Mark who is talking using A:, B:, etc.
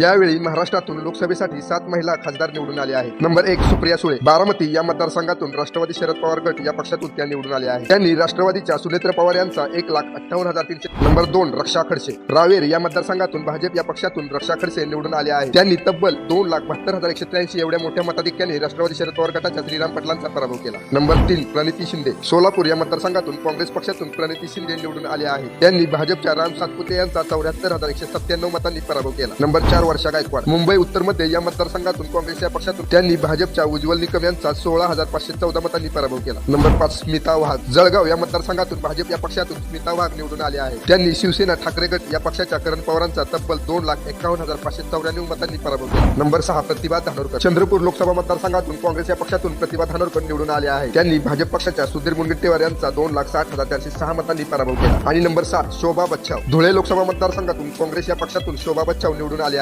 A: यावेळी महाराष्ट्रातून लोकसभेसाठी सात महिला खासदार निवडून आल्या आहेत. नंबर एक सुप्रिया सुळे. बारामती या मतदारसंघातून राष्ट्रवादी शरद पवार गट या पक्षातून त्या निवडून आल्या आहेत. त्यांनी राष्ट्रवादीच्या सुनेत्र पवार यांचा एक लाख अठ्ठावन्न हजार तीनशे नंबर दोन रक्षा खडसे. रावेर या मतदारसंघातून भाजप या पक्षातून रक्षा खडसे निवडून आले आहेत. त्यांनी तब्बल दोन लाख बहात्तर हजार एकशे त्र्याऐंशी एवढ्या मोठ्या मताधिक्याने राष्ट्रवादी शरद पवार गटाच्या श्रीराम पटलांचा पराभव केला. नंबर तीन प्रणिती शिंदे. सोलापूर या मतदारसंघातून काँग्रेस पक्षातून प्रणिती शिंदे निवडून आले आहेत. त्यांनी भाजपच्या राम सातपुते यांचा चौऱ्याहत्तर हजार एकशे सत्त्याण्णव मतांनी पराभव केला. नंबर चार वर्षा गायकवाड. मुंबई उत्तरमध्ये या मतदारसंघातून काँग्रेस या पक्षातून त्यांनी भाजपच्या उज्ज्वल निकम यांचा सोळा हजार पाचशे चौदा मतांनी पराभव केला. नंबर पाच स्मिता वाघ. जळगाव या मतदारसंघातून भाजप या पक्षातून स्मिता वाघ निवडून आले आहे त्यांनी शिवसेना ठाकरे गट या पक्षाच्या करण पवारांचा तब्बल दोन लाख एकावन्न हजार पाचशे चौऱ्याण्णव मतांनी पराभव केला. नंबर सहा प्रतिभा धानोरकर. चंद्रपूर लोकसभा मतदारसंघातून काँग्रेस या पक्षातून प्रतिभा धानोरकर निवडून आले आहे त्यांनी भाजप पक्षाच्या सुधीर मुनगंटीवार यांचा दोन लाख साठ हजार चारशे सहा मतांनी पराभव केला. आणि नंबर सात शोभा बच्चाव. धुळे लोकसभा मतदारसंघातून काँग्रेस या पक्षातून शोभा बच्चाव निवडून आले